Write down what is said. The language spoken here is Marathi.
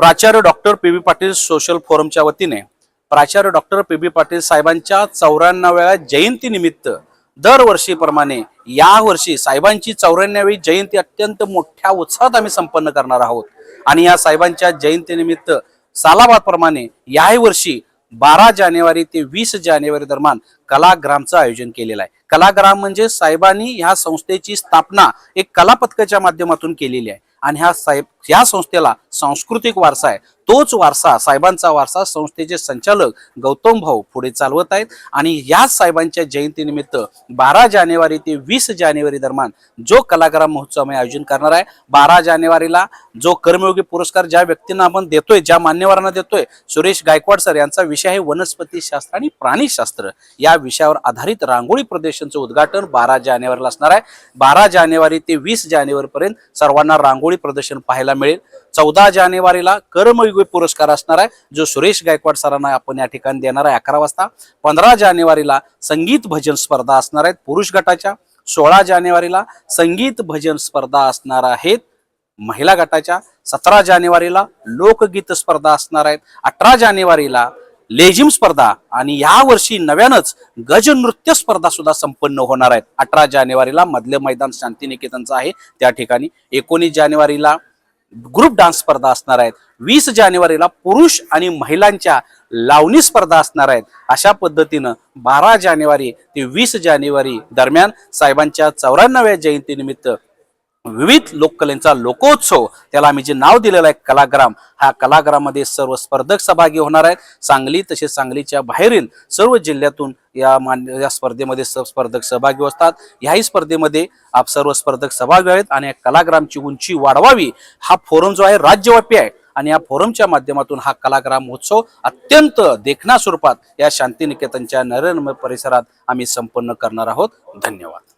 प्राचार्य doctor P B Patil social फोरमच्या वतीने प्राचार्य डॉक्टर पी बी पाटील साहेबांच्या चौऱ्याण्णव्या जयंतीनिमित्त दरवर्षीप्रमाणे यावर्षी साहेबांची चौऱ्याण्णवी जयंती अत्यंत मोठ्या उत्साहात आम्ही संपन्न करणार आहोत. आणि या साहेबांच्या जयंतीनिमित्त सालाबादप्रमाणे याही वर्षी बारा जानेवारी ते वीस जानेवारी दरम्यान कलाग्रामचं आयोजन केलेलं आहे. कलाग्राम म्हणजे साहेबांनी ह्या संस्थेची स्थापना एक कलापथकाच्या माध्यमातून केलेली आहे. आणि ह्या साहेब ह्या संस्थेला सांस्कृतिक वारसा आहे. तोच वारसा साहेबांचा वारसा संस्थेचे संचालक गौतम भाऊ पुढे चालवत आहेत. आणि याच साहेबांच्या जयंतीनिमित्त बारा जानेवारी ते वीस जानेवारी दरम्यान जो कलाग्राम महोत्सव आम्ही आयोजन करणार आहे बारा जानेवारीला जो कर्मयोगी पुरस्कार ज्या व्यक्तींना आपण देतोय ज्या मान्यवरांना देतोय सुरेश गायकवाड सर यांचा विषय आहे वनस्पती शास्त्र आणि प्राणीशास्त्र. या विषयावर आधारित रांगोळी प्रदर्शनचं उद्घाटन बारा जानेवारीला असणार आहे. बारा जानेवारी ते वीस जानेवारीपर्यंत सर्वांना रांगोळी प्रदर्शन पाहायला मिळेल. चौदा जानेवारीला कर्मयोगी पुरस्कार असणार आहे जो सुरेश गायकवाड सरांना आपण या ठिकाणी देणार आहे. अकरा वाजता पंधरा जानेवारीला संगीत भजन स्पर्धा असणार आहेत. पुरुष गटाच्या सोळा जानेवारीला संगीत भजन स्पर्धा असणार आहेत. महिला गटाच्या सतरा जानेवारीला लोकगीत स्पर्धा असणार आहेत. अठरा जानेवारीला लेझिम स्पर्धा आणि या वर्षी नव्यानंच गज नृत्य स्पर्धा सुद्धा संपन्न होणार आहेत. अठरा जानेवारीला मधले मैदान शांतिनिकेतनचं आहे. त्या ठिकाणी एकोणीस जानेवारीला ग्रुप डान्स स्पर्धा असणार आहेत. वीस जानेवारीला पुरुष आणि महिलांच्या लावणी स्पर्धा असणार आहेत. अशा पद्धतीनं बारा जानेवारी ते वीस जानेवारी दरम्यान साहेबांच्या चौऱ्याण्णव्या जयंतीनिमित्त विविध लोककलेंचा लोकोत्सव. त्याला आम्ही जे नाव दिलेलं आहे कलाग्राम. हा कलाग्राममध्ये सर्व स्पर्धक सहभागी होणार आहेत. सांगली तसेच सांगलीच्या बाहेरील सर्व जिल्ह्यातून या मान्य या स्पर्धेमध्ये स- स्पर्धक सहभागी असतात. याही स्पर्धेमध्ये आप सर्व स्पर्धक सहभागी आहेत आणि या कलाग्रामची उंची वाढवावी हा फोरम जो आहे राज्यव्यापी आहे. आणि या फोरमच्या माध्यमातून हा कलाग्राम महोत्सव अत्यंत देखना स्वरूपात या शांतिनिकेतनच्या नरेंद्र परिसरात आम्ही संपन्न करणार आहोत. धन्यवाद.